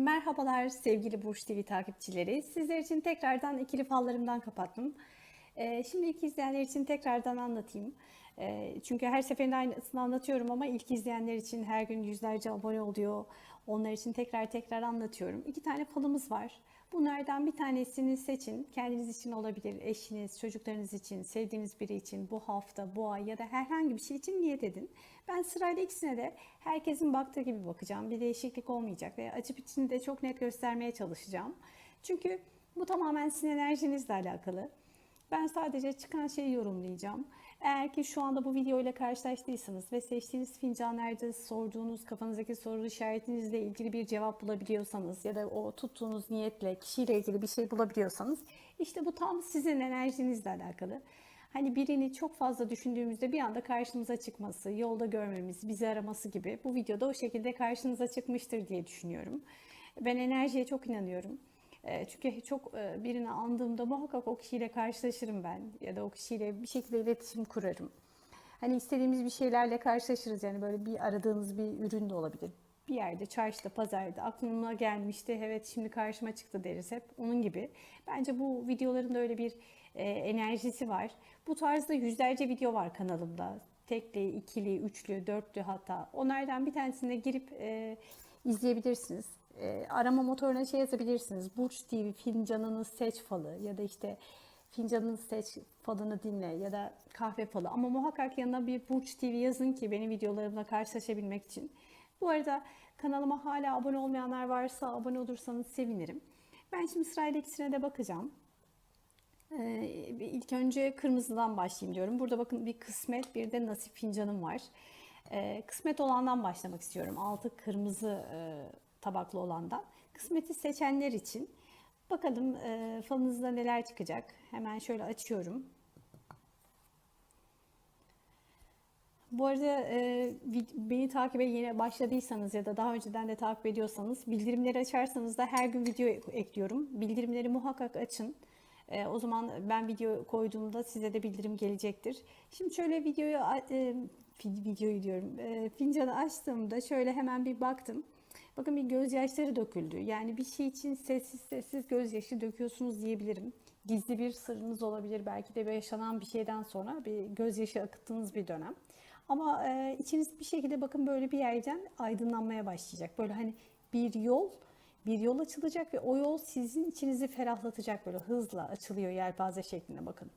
Merhabalar sevgili Burç TV takipçileri. Sizler için tekrardan ikili fallarımdan kapattım. Ee, şimdi ilk izleyenler için tekrardan anlatayım. Ee, çünkü her seferinde aynısını anlatıyorum ama ilk izleyenler için her gün yüzlerce abone oluyor. Onlar için tekrar tekrar anlatıyorum. İki tane falımız var. Bunlardan bir tanesini seçin. Kendiniz için olabilir, eşiniz, çocuklarınız için, sevdiğiniz biri için, bu hafta, bu ay ya da herhangi bir şey için niyet edin. Ben sırayla ikisine de herkesin baktığı gibi bakacağım. Bir değişiklik olmayacak ve açıp içini de çok net göstermeye çalışacağım. Çünkü bu tamamen sizin enerjinizle alakalı. Ben sadece çıkan şeyi yorumlayacağım. Eğer ki şu anda bu video ile karşılaştıysanız ve seçtiğiniz fincanlarda sorduğunuz kafanızdaki soru işaretinizle ilgili bir cevap bulabiliyorsanız ya da o tuttuğunuz niyetle kişiyle ilgili bir şey bulabiliyorsanız işte bu tam sizin enerjinizle alakalı. Hani birini çok fazla düşündüğümüzde bir anda karşımıza çıkması, yolda görmemiz, bizi araması gibi bu videoda o şekilde karşınıza çıkmıştır diye düşünüyorum. Ben enerjiye çok inanıyorum. E, Çünkü çok e, birini andığımda muhakkak o kişiyle karşılaşırım ben ya da o kişiyle bir şekilde iletişim kurarım. Hani istediğimiz bir şeylerle karşılaşırız yani böyle bir aradığımız bir ürün de olabilir. Bir yerde, çarşıda, pazarda aklıma gelmişti, evet şimdi karşıma çıktı deriz hep onun gibi. Bence bu videoların da öyle bir e, enerjisi var. Bu tarzda yüzlerce video var kanalımda. Tekli, ikili, üçlü, dörtlü hatta. Onlardan bir tanesine girip e, izleyebilirsiniz. E, arama motoruna şey yazabilirsiniz. Burç TV fincanını seç falı ya da işte fincanını seç falını dinle ya da kahve falı. Ama muhakkak yanına bir Burç TV yazın ki benim videolarımla karşılaşabilmek için. Bu arada kanalıma hala abone olmayanlar varsa abone olursanız sevinirim. Ben şimdi sırayla ikisine de bakacağım. Ee, ilk önce kırmızıdan başlayayım diyorum. Burada bakın bir kısmet bir de nasip fincanım var. Ee, kısmet olandan başlamak istiyorum. Altı kırmızı e, tabaklı olandan. Kısmeti seçenler için bakalım e, falınızda neler çıkacak. Hemen şöyle açıyorum. Bu arada e, beni takibe yeni başladıysanız ya da daha önceden de takip ediyorsanız bildirimleri açarsanız da her gün video ekliyorum. Bildirimleri muhakkak açın. E, o zaman ben video koyduğumda size de bildirim gelecektir. Şimdi şöyle videoyu e, videoyu diyorum. E, fincanı açtığımda şöyle hemen bir baktım. Bakın bir gözyaşları döküldü. Yani bir şey için sessiz sessiz gözyaşı döküyorsunuz diyebilirim. Gizli bir sırrınız olabilir. Belki de yaşanan bir şeyden sonra bir gözyaşı akıttığınız bir dönem. Ama e, içiniz bir şekilde bakın böyle bir yerden aydınlanmaya başlayacak. Böyle hani bir yol bir yol açılacak ve o yol sizin içinizi ferahlatacak böyle hızla açılıyor yelpaze şeklinde bakın.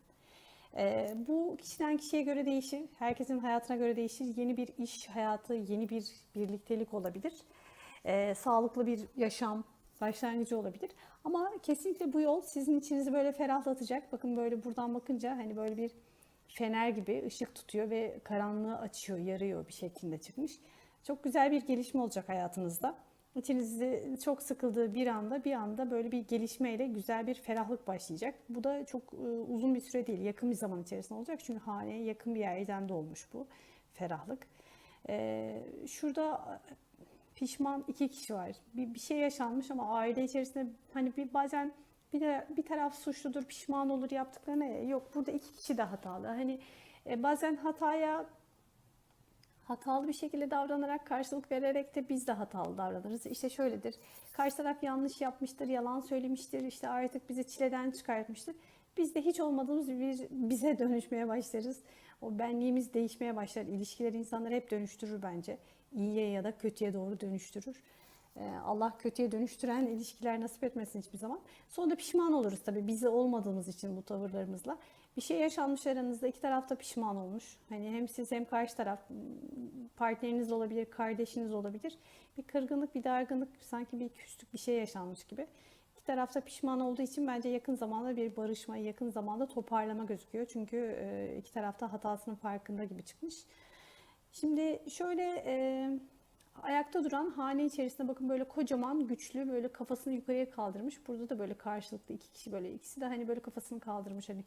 Ee, bu kişiden kişiye göre değişir. Herkesin hayatına göre değişir. Yeni bir iş hayatı, yeni bir birliktelik olabilir. Ee, sağlıklı bir yaşam başlangıcı olabilir. Ama kesinlikle bu yol sizin içinizi böyle ferahlatacak. Bakın böyle buradan bakınca hani böyle bir fener gibi ışık tutuyor ve karanlığı açıyor, yarıyor bir şeklinde çıkmış. Çok güzel bir gelişme olacak hayatınızda. İçinizde çok sıkıldığı bir anda bir anda böyle bir gelişmeyle güzel bir ferahlık başlayacak. Bu da çok e, uzun bir süre değil, yakın bir zaman içerisinde olacak. Çünkü haneye yakın bir yerden doğmuş bu ferahlık. Ee, şurada pişman iki kişi var. Bir, bir şey yaşanmış ama aile içerisinde hani bir bazen bir de bir taraf suçludur, pişman olur yaptıklarına. Yok burada iki kişi de hatalı. Hani e, bazen hataya hatalı bir şekilde davranarak karşılık vererek de biz de hatalı davranırız. İşte şöyledir. Karşı taraf yanlış yapmıştır, yalan söylemiştir, işte artık bizi çileden çıkartmıştır. Biz de hiç olmadığımız bir bize dönüşmeye başlarız. O benliğimiz değişmeye başlar. İlişkiler insanları hep dönüştürür bence. İyiye ya da kötüye doğru dönüştürür. Ee, Allah kötüye dönüştüren ilişkiler nasip etmesin hiçbir zaman. Sonra pişman oluruz tabii bizi olmadığımız için bu tavırlarımızla. Bir şey yaşanmış aranızda iki taraf da pişman olmuş. Hani hem siz hem karşı taraf partneriniz olabilir, kardeşiniz olabilir. Bir kırgınlık, bir dargınlık, sanki bir küslük bir şey yaşanmış gibi. İki tarafta pişman olduğu için bence yakın zamanda bir barışma, yakın zamanda toparlama gözüküyor. Çünkü e, iki tarafta hatasının farkında gibi çıkmış. Şimdi şöyle e, ayakta duran hane içerisinde bakın böyle kocaman güçlü böyle kafasını yukarıya kaldırmış. Burada da böyle karşılıklı iki kişi böyle ikisi de hani böyle kafasını kaldırmış hani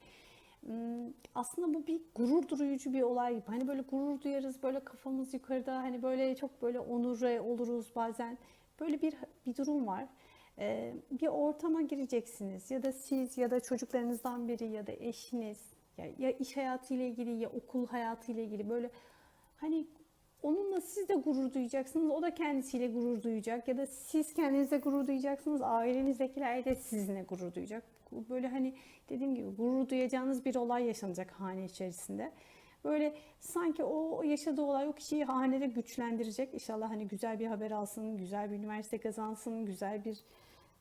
hmm, aslında bu bir gurur duyucu bir olay gibi. Hani böyle gurur duyarız böyle kafamız yukarıda hani böyle çok böyle onure oluruz bazen. Böyle bir bir durum var. Ee, bir ortama gireceksiniz ya da siz ya da çocuklarınızdan biri ya da eşiniz ya, ya iş hayatı ile ilgili ya okul hayatı ile ilgili böyle hani onunla siz de gurur duyacaksınız. O da kendisiyle gurur duyacak. Ya da siz kendinize gurur duyacaksınız. Ailenizdekiler de sizinle gurur duyacak. Böyle hani dediğim gibi gurur duyacağınız bir olay yaşanacak hane içerisinde. Böyle sanki o yaşadığı olay o kişiyi hanede güçlendirecek. İnşallah hani güzel bir haber alsın, güzel bir üniversite kazansın, güzel bir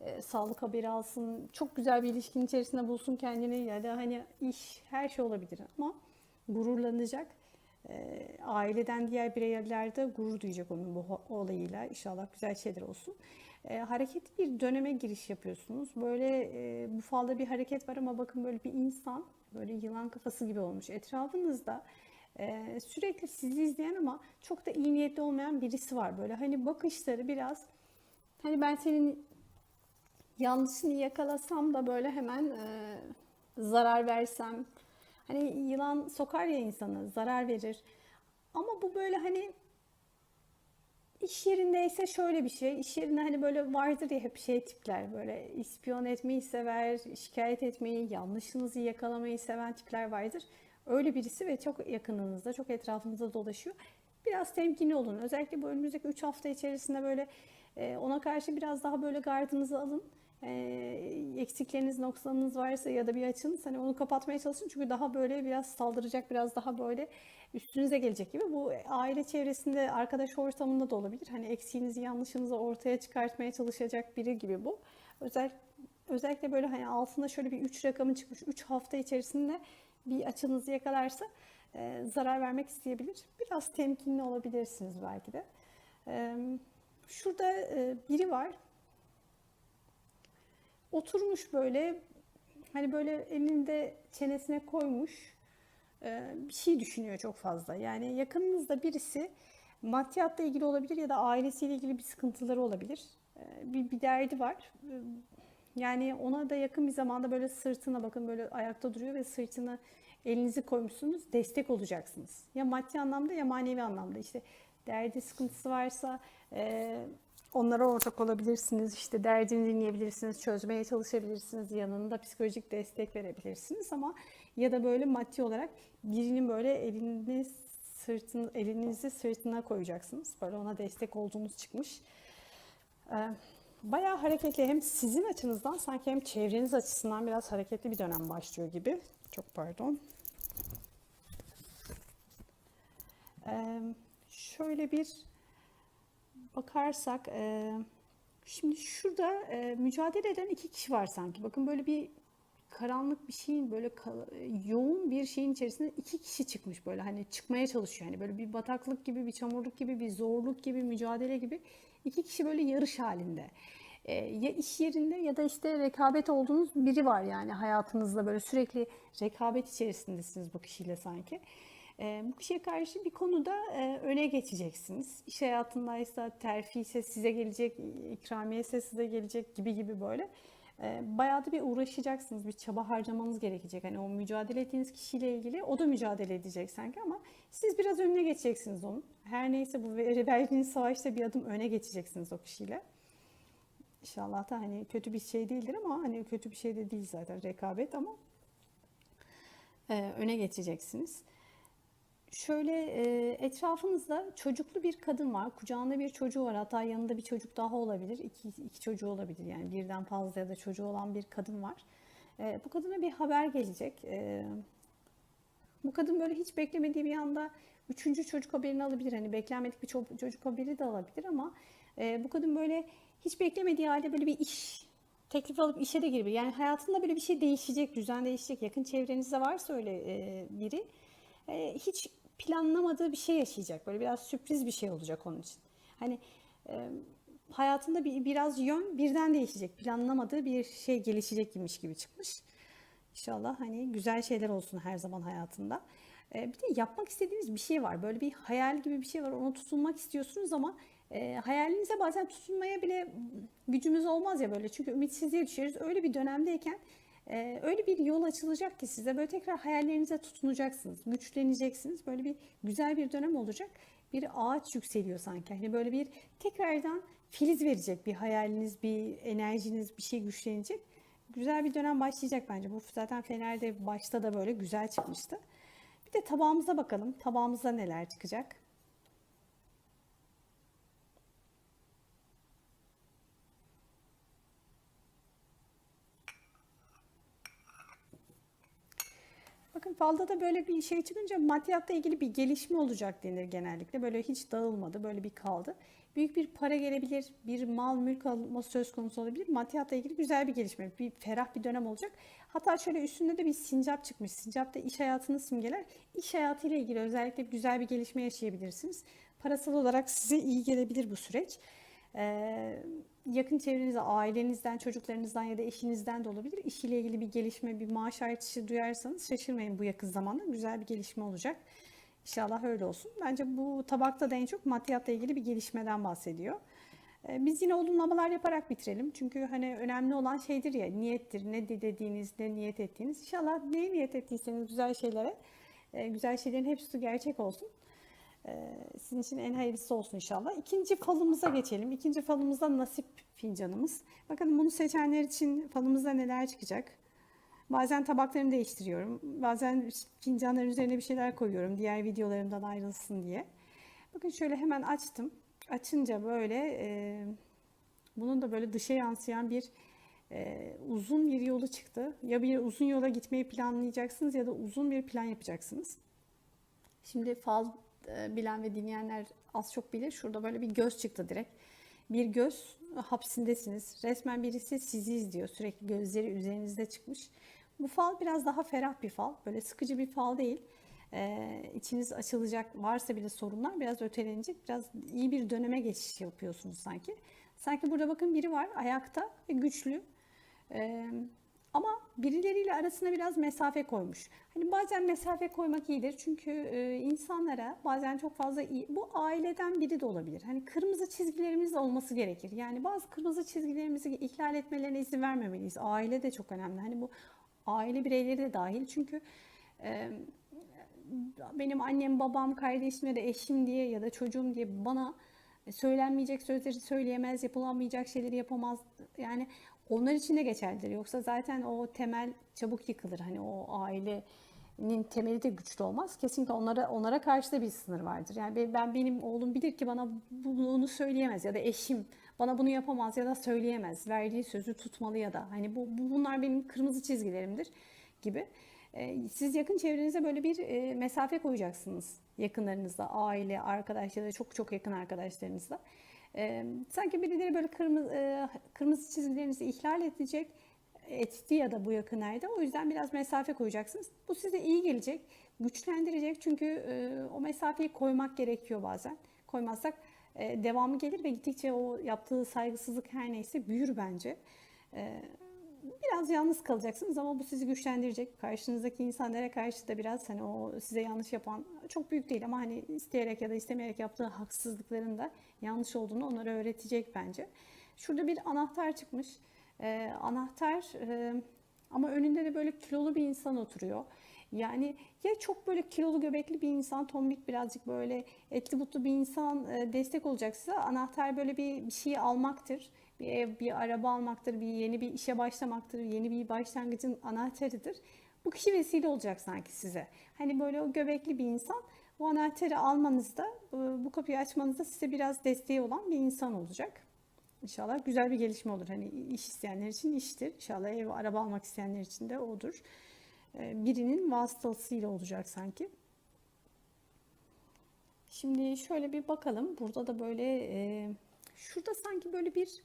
e, sağlık haberi alsın, çok güzel bir ilişkinin içerisinde bulsun kendini ya da hani iş her şey olabilir ama gururlanacak. E, aileden diğer bireyler de gurur duyacak onun bu olayıyla. İnşallah güzel şeyler olsun. E, hareketli bir döneme giriş yapıyorsunuz. Böyle e, bu bir hareket var ama bakın böyle bir insan böyle yılan kafası gibi olmuş. Etrafınızda e, sürekli sizi izleyen ama çok da iyi niyetli olmayan birisi var. Böyle hani bakışları biraz hani ben senin yanlışını yakalasam da böyle hemen e, zarar versem. Hani yılan sokar ya insanı, zarar verir. Ama bu böyle hani iş yerindeyse şöyle bir şey. İş yerinde hani böyle vardır ya hep şey tipler böyle ispiyon etmeyi sever, şikayet etmeyi, yanlışınızı yakalamayı seven tipler vardır. Öyle birisi ve çok yakınınızda, çok etrafınızda dolaşıyor. Biraz temkinli olun. Özellikle bu önümüzdeki 3 hafta içerisinde böyle e, ona karşı biraz daha böyle gardınızı alın e, eksikleriniz, noksanınız varsa ya da bir açınız hani onu kapatmaya çalışın. Çünkü daha böyle biraz saldıracak, biraz daha böyle üstünüze gelecek gibi. Bu aile çevresinde, arkadaş ortamında da olabilir. Hani eksiğinizi, yanlışınızı ortaya çıkartmaya çalışacak biri gibi bu. Özel, özellikle böyle hani altında şöyle bir 3 rakamı çıkmış. 3 hafta içerisinde bir açınızı yakalarsa e, zarar vermek isteyebilir. Biraz temkinli olabilirsiniz belki de. E, şurada e, biri var oturmuş böyle hani böyle elinde çenesine koymuş e, bir şey düşünüyor çok fazla. Yani yakınınızda birisi maddiyatla ilgili olabilir ya da ailesiyle ilgili bir sıkıntıları olabilir. E, bir, bir derdi var. E, yani ona da yakın bir zamanda böyle sırtına bakın böyle ayakta duruyor ve sırtına elinizi koymuşsunuz destek olacaksınız. Ya maddi anlamda ya manevi anlamda işte derdi sıkıntısı varsa Onlara ortak olabilirsiniz, işte derdini dinleyebilirsiniz, çözmeye çalışabilirsiniz, yanında psikolojik destek verebilirsiniz ama ya da böyle maddi olarak birinin böyle elini sırtın, elinizi sırtına koyacaksınız. Böyle ona destek olduğunuz çıkmış. Ee, bayağı hareketli hem sizin açınızdan sanki hem çevreniz açısından biraz hareketli bir dönem başlıyor gibi. Çok pardon. Ee, şöyle bir bakarsak e, şimdi şurada e, mücadele eden iki kişi var sanki. Bakın böyle bir karanlık bir şeyin böyle yoğun bir şeyin içerisinde iki kişi çıkmış böyle hani çıkmaya çalışıyor. Yani böyle bir bataklık gibi, bir çamurluk gibi, bir zorluk gibi, mücadele gibi iki kişi böyle yarış halinde. E, ya iş yerinde ya da işte rekabet olduğunuz biri var yani hayatınızda böyle sürekli rekabet içerisindesiniz bu kişiyle sanki. Bu kişiye karşı bir konuda öne geçeceksiniz. İş hayatındaysa terfi ise size gelecek, ikramiye ise size gelecek gibi gibi böyle. Bayağı da bir uğraşacaksınız, bir çaba harcamanız gerekecek. Hani o mücadele ettiğiniz kişiyle ilgili o da mücadele edecek sanki ama siz biraz önüne geçeceksiniz onun. Her neyse bu verdiğiniz savaşta bir adım öne geçeceksiniz o kişiyle. İnşallah da hani kötü bir şey değildir ama hani kötü bir şey de değil zaten rekabet ama öne geçeceksiniz. Şöyle e, etrafınızda çocuklu bir kadın var. Kucağında bir çocuğu var. Hatta yanında bir çocuk daha olabilir. İki, iki çocuğu olabilir. Yani birden fazla ya da çocuğu olan bir kadın var. E, bu kadına bir haber gelecek. E, bu kadın böyle hiç beklemediği bir anda üçüncü çocuk haberini alabilir. Hani beklenmedik bir çocuk haberi de alabilir ama bu kadın böyle hiç beklemediği halde böyle bir iş teklif alıp işe de girebilir. Yani hayatında böyle bir şey değişecek, düzen değişecek. Yakın çevrenizde varsa öyle biri hiç planlamadığı bir şey yaşayacak. Böyle biraz sürpriz bir şey olacak onun için. Hani e, hayatında bir biraz yön birden değişecek. Planlamadığı bir şey gelişecek gibiymiş gibi çıkmış. İnşallah hani güzel şeyler olsun her zaman hayatında. E, bir de yapmak istediğiniz bir şey var. Böyle bir hayal gibi bir şey var. Ona tutunmak istiyorsunuz ama e, hayalinize bazen tutunmaya bile gücümüz olmaz ya böyle. Çünkü ümitsizliğe düşeriz. Öyle bir dönemdeyken ee, öyle bir yol açılacak ki size böyle tekrar hayallerinize tutunacaksınız, güçleneceksiniz. Böyle bir güzel bir dönem olacak. Bir ağaç yükseliyor sanki. Hani böyle bir tekrardan filiz verecek bir hayaliniz, bir enerjiniz, bir şey güçlenecek. Güzel bir dönem başlayacak bence. Bu zaten Fener'de başta da böyle güzel çıkmıştı. Bir de tabağımıza bakalım. Tabağımızda neler çıkacak? Falda da böyle bir şey çıkınca maddiyatla ilgili bir gelişme olacak denir genellikle. Böyle hiç dağılmadı, böyle bir kaldı. Büyük bir para gelebilir, bir mal mülk alma söz konusu olabilir. Maddiyatla ilgili güzel bir gelişme, bir ferah bir dönem olacak. Hatta şöyle üstünde de bir sincap çıkmış. Sincap da iş hayatını simgeler. İş hayatıyla ilgili özellikle güzel bir gelişme yaşayabilirsiniz. Parasal olarak size iyi gelebilir bu süreç. Ee, yakın çevrenize, ailenizden, çocuklarınızdan ya da eşinizden de olabilir. İş ile ilgili bir gelişme, bir maaş artışı duyarsanız şaşırmayın bu yakın zamanda. Güzel bir gelişme olacak. İnşallah öyle olsun. Bence bu tabakta da en çok maddiyatla ilgili bir gelişmeden bahsediyor. Ee, Biz yine olumlamalar yaparak bitirelim. Çünkü hani önemli olan şeydir ya niyettir. Ne dediğiniz, ne niyet ettiğiniz. İnşallah neye niyet ettiyseniz güzel şeylere, e, güzel şeylerin hepsi gerçek olsun. Ee, Sizin için en hayırlısı olsun inşallah. İkinci falımıza geçelim. İkinci falımızda nasip fincanımız. Bakın bunu seçenler için falımızda neler çıkacak. Bazen tabaklarımı değiştiriyorum. Bazen fincanların üzerine bir şeyler koyuyorum. Diğer videolarımdan ayrılsın diye. Bakın şöyle hemen açtım. Açınca böyle e, bunun da böyle dışa yansıyan bir e, uzun bir yolu çıktı. Ya bir uzun yola gitmeyi planlayacaksınız ya da uzun bir plan yapacaksınız. Şimdi fal bilen ve dinleyenler az çok bilir. Şurada böyle bir göz çıktı direkt. Bir göz hapsindesiniz. Resmen birisi sizi izliyor. Sürekli gözleri üzerinizde çıkmış. Bu fal biraz daha ferah bir fal. Böyle sıkıcı bir fal değil. Ee, içiniz açılacak varsa bile sorunlar biraz ötelenecek. Biraz iyi bir döneme geçiş yapıyorsunuz sanki. Sanki burada bakın biri var ayakta ve güçlü. Ee, ama birileriyle arasına biraz mesafe koymuş. Hani bazen mesafe koymak iyidir çünkü e, insanlara bazen çok fazla iyi, bu aileden biri de olabilir. Hani kırmızı çizgilerimiz olması gerekir. Yani bazı kırmızı çizgilerimizi ihlal etmelerine izin vermemeliyiz. Aile de çok önemli. Hani bu aile bireyleri de dahil çünkü e, benim annem, babam, kardeşim ya da eşim diye ya da çocuğum diye bana söylenmeyecek sözleri söyleyemez, yapılamayacak şeyleri yapamaz. Yani onlar için de geçerlidir. Yoksa zaten o temel çabuk yıkılır. Hani o ailenin temeli de güçlü olmaz. Kesinlikle onlara onlara karşı da bir sınır vardır. Yani ben benim oğlum bilir ki bana bunu söyleyemez ya da eşim bana bunu yapamaz ya da söyleyemez. Verdiği sözü tutmalı ya da hani bu, bu bunlar benim kırmızı çizgilerimdir gibi. Ee, Siz yakın çevrenize böyle bir e, mesafe koyacaksınız. Yakınlarınızla, aile, arkadaş ya da çok çok yakın arkadaşlarınızla. Ee, sanki birileri böyle kırmızı, e, kırmızı çizgilerinizi ihlal edecek, etti ya da bu yakınlarda. O yüzden biraz mesafe koyacaksınız. Bu size iyi gelecek, güçlendirecek. Çünkü e, o mesafeyi koymak gerekiyor bazen. Koymazsak e, devamı gelir ve gittikçe o yaptığı saygısızlık her neyse büyür bence. E, biraz yalnız kalacaksınız ama bu sizi güçlendirecek. Karşınızdaki insanlara karşı da biraz hani o size yanlış yapan çok büyük değil ama hani isteyerek ya da istemeyerek yaptığı haksızlıkların da yanlış olduğunu onlara öğretecek bence. Şurada bir anahtar çıkmış. Ee, anahtar e, ama önünde de böyle kilolu bir insan oturuyor. Yani ya çok böyle kilolu göbekli bir insan, tombik birazcık böyle etli butlu bir insan e, destek olacak. Anahtar böyle bir, bir şeyi almaktır. Bir ev, bir araba almaktır, bir yeni bir işe başlamaktır, yeni bir başlangıcın anahtarıdır. Bu kişi vesile olacak sanki size. Hani böyle o göbekli bir insan bu anahtarı almanızda, e, bu kapıyı açmanızda size biraz desteği olan bir insan olacak. İnşallah güzel bir gelişme olur. Hani iş isteyenler için iştir. İnşallah ev, araba almak isteyenler için de odur. E, Birinin vasıtasıyla olacak sanki. Şimdi şöyle bir bakalım. Burada da böyle e, şurada sanki böyle bir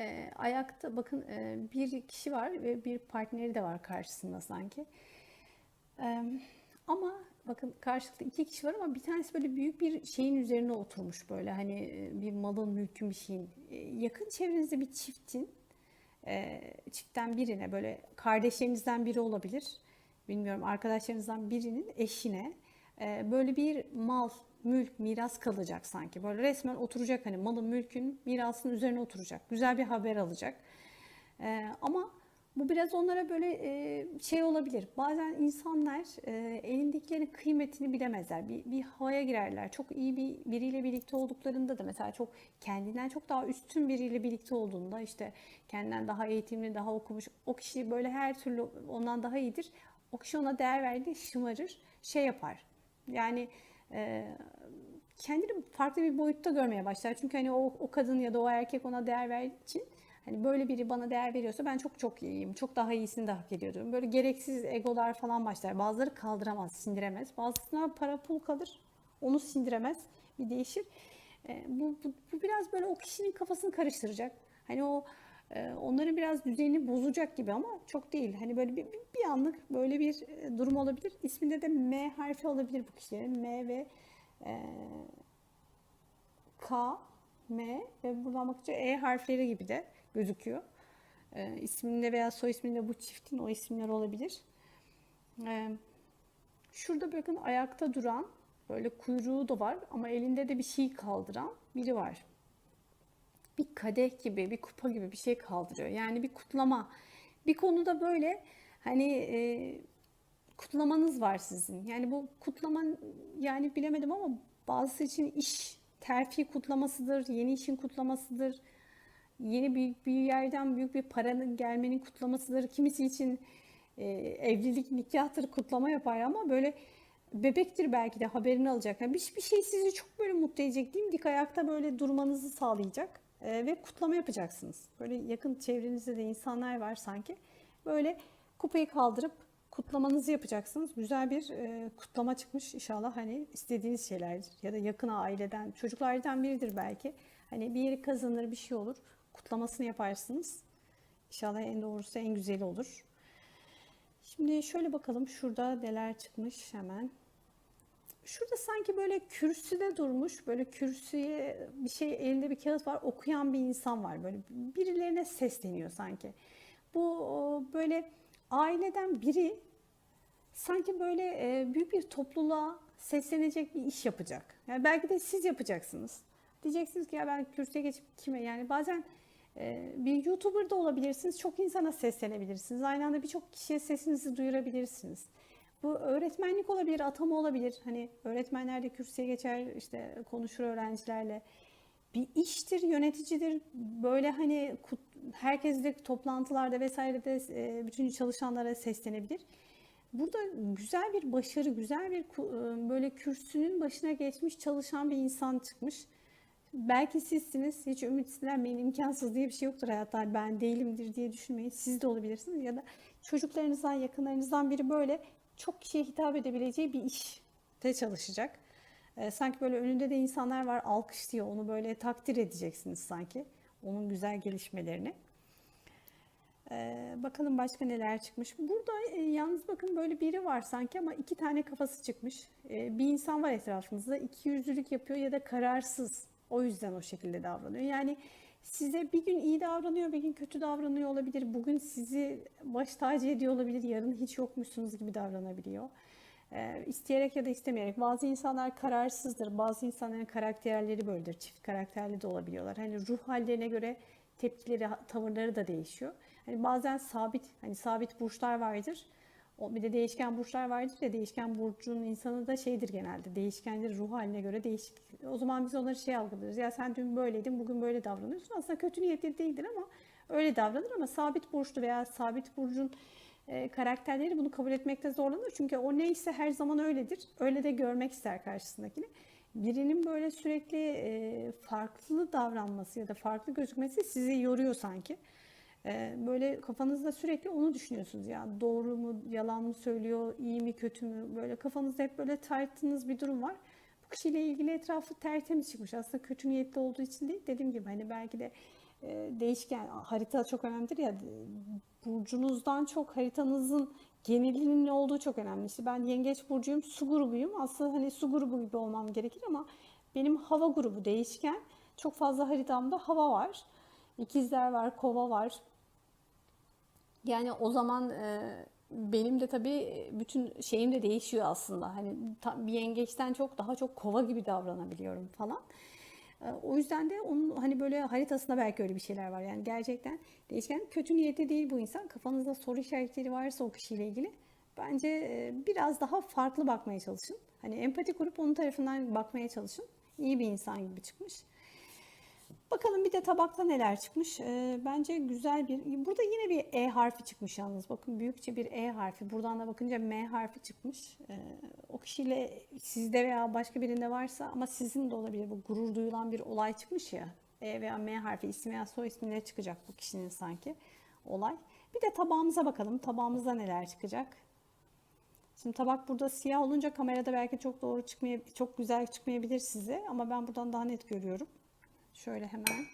e, ayakta bakın e, bir kişi var ve bir partneri de var karşısında sanki. E, ama bakın karşılıklı iki kişi var ama bir tanesi böyle büyük bir şeyin üzerine oturmuş böyle hani e, bir malın mülkün bir şeyin. E, yakın çevrenizde bir çiftin e, çiftten birine böyle kardeşlerinizden biri olabilir. Bilmiyorum arkadaşlarınızdan birinin eşine e, böyle bir mal, mülk, miras kalacak sanki. Böyle resmen oturacak hani malın, mülkün, mirasın üzerine oturacak. Güzel bir haber alacak. E, ama bu biraz onlara böyle e, şey olabilir. Bazen insanlar e, elindekilerin kıymetini bilemezler. Bir, bir havaya girerler. Çok iyi bir biriyle birlikte olduklarında da mesela çok kendinden çok daha üstün biriyle birlikte olduğunda işte kendinden daha eğitimli, daha okumuş o kişi böyle her türlü ondan daha iyidir. O kişi ona değer verdiği şımarır, şey yapar. Yani e, kendini farklı bir boyutta görmeye başlar. Çünkü hani o, o kadın ya da o erkek ona değer verdiği için Hani böyle biri bana değer veriyorsa ben çok çok iyiyim. Çok daha iyisini de hak ediyorum. Böyle gereksiz egolar falan başlar. Bazıları kaldıramaz, sindiremez. Bazısına para pul kalır. Onu sindiremez. Bir değişir. E, bu, bu, bu biraz böyle o kişinin kafasını karıştıracak. Hani o onların biraz düzenini bozacak gibi ama çok değil. Hani böyle bir, bir, bir anlık böyle bir e, durum olabilir. İsminde de M harfi olabilir bu kişilerin. M ve e, K, M ve buradan bakınca E harfleri gibi de gözüküyor. E, isminde veya soy isminde bu çiftin o isimler olabilir. E, şurada bakın ayakta duran böyle kuyruğu da var ama elinde de bir şey kaldıran biri var. Bir kadeh gibi, bir kupa gibi bir şey kaldırıyor. Yani bir kutlama. Bir konuda böyle hani e, kutlamanız var sizin. Yani bu kutlaman yani bilemedim ama bazısı için iş terfi kutlamasıdır, yeni işin kutlamasıdır. Yeni büyük bir yerden büyük bir paranın gelmenin kutlamasıdır. Kimisi için e, evlilik, nikahtır kutlama yapar ama böyle bebektir belki de haberini alacak. Yani bir, bir şey sizi çok böyle mutlu edecek, dimdik ayakta böyle durmanızı sağlayacak e, ve kutlama yapacaksınız. Böyle yakın çevrenizde de insanlar var sanki. Böyle kupayı kaldırıp kutlamanızı yapacaksınız. Güzel bir e, kutlama çıkmış inşallah hani istediğiniz şeylerdir. Ya da yakın aileden, çocuklardan biridir belki. Hani bir yeri kazanır, bir şey olur. Kutlamasını yaparsınız. İnşallah en doğrusu en güzeli olur. Şimdi şöyle bakalım şurada neler çıkmış hemen. Şurada sanki böyle kürsüde durmuş, böyle kürsüye bir şey elinde bir kağıt var, okuyan bir insan var. Böyle birilerine sesleniyor sanki. Bu böyle aileden biri sanki böyle e, büyük bir topluluğa seslenecek bir iş yapacak. Yani belki de siz yapacaksınız. Diyeceksiniz ki ya ben kürsüye geçip kime yani bazen e, bir YouTuber da olabilirsiniz. Çok insana seslenebilirsiniz. Aynı anda birçok kişiye sesinizi duyurabilirsiniz. Bu öğretmenlik olabilir, atama olabilir. Hani öğretmenler de kürsüye geçer, işte konuşur öğrencilerle. Bir iştir, yöneticidir. Böyle hani herkes de toplantılarda vesairede e, bütün çalışanlara seslenebilir. Burada güzel bir başarı, güzel bir e, böyle kürsünün başına geçmiş çalışan bir insan çıkmış. Belki sizsiniz, hiç ümitlenmeyin, imkansız diye bir şey yoktur hayatta, ben değilimdir diye düşünmeyin. Siz de olabilirsiniz ya da çocuklarınızdan, yakınlarınızdan biri böyle çok kişiye hitap edebileceği bir işte çalışacak. E, sanki böyle önünde de insanlar var alkışlıyor, onu böyle takdir edeceksiniz sanki. Onun güzel gelişmelerini. Ee, bakalım başka neler çıkmış. Burada e, yalnız bakın böyle biri var sanki ama iki tane kafası çıkmış. Ee, bir insan var etrafınızda. iki yüzlülük yapıyor ya da kararsız. O yüzden o şekilde davranıyor. Yani size bir gün iyi davranıyor, bir gün kötü davranıyor olabilir. Bugün sizi baş tacı ediyor olabilir, yarın hiç yokmuşsunuz gibi davranabiliyor. Ee, isteyerek ya da istemeyerek. Bazı insanlar kararsızdır, bazı insanların karakterleri böyledir. Çift karakterli de olabiliyorlar. Hani ruh hallerine göre tepkileri, tavırları da değişiyor. Hani bazen sabit, hani sabit burçlar vardır. O bir de değişken burçlar vardır ya değişken burcun insanı da şeydir genelde. Değişkendir ruh haline göre değişik. O zaman biz onları şey algılıyoruz. Ya sen dün böyleydin, bugün böyle davranıyorsun. Aslında kötü niyetli değildir ama öyle davranır ama sabit burçlu veya sabit burcun e, karakterleri bunu kabul etmekte zorlanır. Çünkü o neyse her zaman öyledir. Öyle de görmek ister karşısındakini. Birinin böyle sürekli e, farklı davranması ya da farklı gözükmesi sizi yoruyor sanki. E, böyle kafanızda sürekli onu düşünüyorsunuz ya doğru mu, yalan mı söylüyor, iyi mi, kötü mü? Böyle kafanızda hep böyle tarttığınız bir durum var. Bu kişiyle ilgili etrafı tertemiz çıkmış. Aslında kötü niyetli olduğu için değil. Dediğim gibi hani belki de e, değişken harita çok önemlidir ya burcunuzdan çok haritanızın genelinin ne olduğu çok önemli. İşte ben yengeç burcuyum, su grubuyum. Aslında hani su grubu gibi olmam gerekir ama benim hava grubu değişken. Çok fazla haritamda hava var. İkizler var, kova var. Yani o zaman e, benim de tabii bütün şeyim de değişiyor aslında. Hani bir yengeçten çok daha çok kova gibi davranabiliyorum falan. E, o yüzden de onun hani böyle haritasında belki öyle bir şeyler var. Yani gerçekten değişken kötü niyetli değil bu insan. Kafanızda soru işaretleri varsa o kişiyle ilgili bence e, biraz daha farklı bakmaya çalışın. Hani empati kurup onun tarafından bakmaya çalışın. İyi bir insan gibi çıkmış. Bakalım bir de tabakta neler çıkmış. E, bence güzel bir... Burada yine bir E harfi çıkmış yalnız. Bakın büyükçe bir E harfi. Buradan da bakınca M harfi çıkmış. E, o kişiyle sizde veya başka birinde varsa ama sizin de olabilir. Bu gurur duyulan bir olay çıkmış ya. E veya M harfi isim veya soy ismiyle çıkacak bu kişinin sanki olay. Bir de tabağımıza bakalım. Tabağımızda neler çıkacak? Şimdi tabak burada siyah olunca kamerada belki çok doğru çıkmaya çok güzel çıkmayabilir size ama ben buradan daha net görüyorum. Şöyle hemen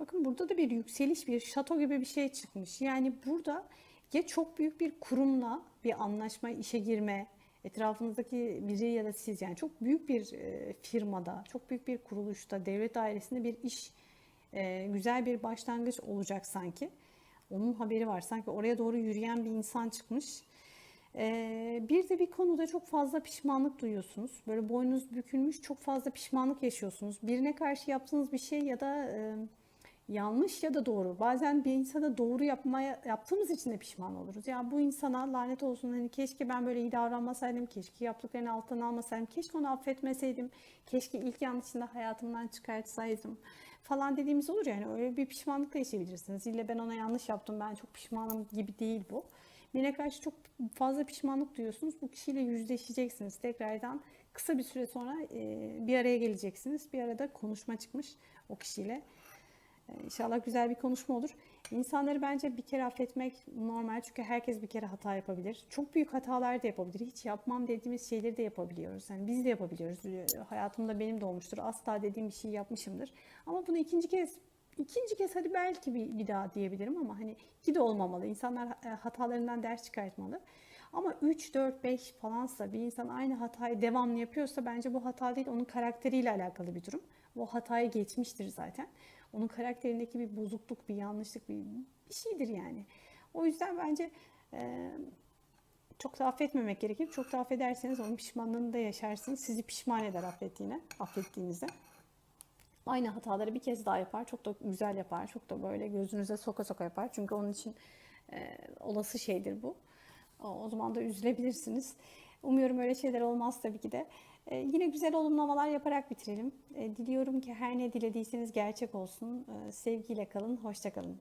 Bakın burada da bir yükseliş, bir şato gibi bir şey çıkmış. Yani burada ya çok büyük bir kurumla bir anlaşma, işe girme, etrafınızdaki biri ya da siz yani çok büyük bir e, firmada, çok büyük bir kuruluşta, devlet dairesinde bir iş, e, güzel bir başlangıç olacak sanki. Onun haberi var. Sanki oraya doğru yürüyen bir insan çıkmış. E, bir de bir konuda çok fazla pişmanlık duyuyorsunuz. Böyle boynunuz bükülmüş, çok fazla pişmanlık yaşıyorsunuz. Birine karşı yaptığınız bir şey ya da e, yanlış ya da doğru. Bazen bir insana doğru yapmaya yaptığımız için de pişman oluruz. Ya bu insana lanet olsun hani keşke ben böyle iyi davranmasaydım, keşke yaptıklarını alttan almasaydım, keşke onu affetmeseydim, keşke ilk yanlışında hayatımdan çıkartsaydım falan dediğimiz olur yani öyle bir pişmanlık da yaşayabilirsiniz. İlle ben ona yanlış yaptım, ben çok pişmanım gibi değil bu. Birine karşı çok fazla pişmanlık duyuyorsunuz. Bu kişiyle yüzleşeceksiniz. Tekrardan kısa bir süre sonra bir araya geleceksiniz. Bir arada konuşma çıkmış o kişiyle. İnşallah güzel bir konuşma olur. İnsanları bence bir kere affetmek normal çünkü herkes bir kere hata yapabilir. Çok büyük hatalar da yapabilir. Hiç yapmam dediğimiz şeyleri de yapabiliyoruz. Yani biz de yapabiliyoruz. Hayatımda benim de olmuştur. Asla dediğim bir şey yapmışımdır. Ama bunu ikinci kez ikinci kez hadi belki bir, bir daha diyebilirim ama hani iki de olmamalı. İnsanlar hatalarından ders çıkartmalı. Ama 3, 4, 5 falansa bir insan aynı hatayı devamlı yapıyorsa bence bu hata değil onun karakteriyle alakalı bir durum. O hatayı geçmiştir zaten. Onun karakterindeki bir bozukluk, bir yanlışlık, bir, bir şeydir yani. O yüzden bence e, çok da affetmemek gerekir. Çok da affederseniz onun pişmanlığını da yaşarsınız. Sizi pişman eder affettiğine, affettiğinizde. Aynı hataları bir kez daha yapar. Çok da güzel yapar. Çok da böyle gözünüze soka soka yapar. Çünkü onun için e, olası şeydir bu. O, o zaman da üzülebilirsiniz. Umuyorum öyle şeyler olmaz tabii ki de. Ee, yine güzel olumlamalar yaparak bitirelim. Ee, diliyorum ki her ne dilediyseniz gerçek olsun. Ee, sevgiyle kalın, hoşça kalın.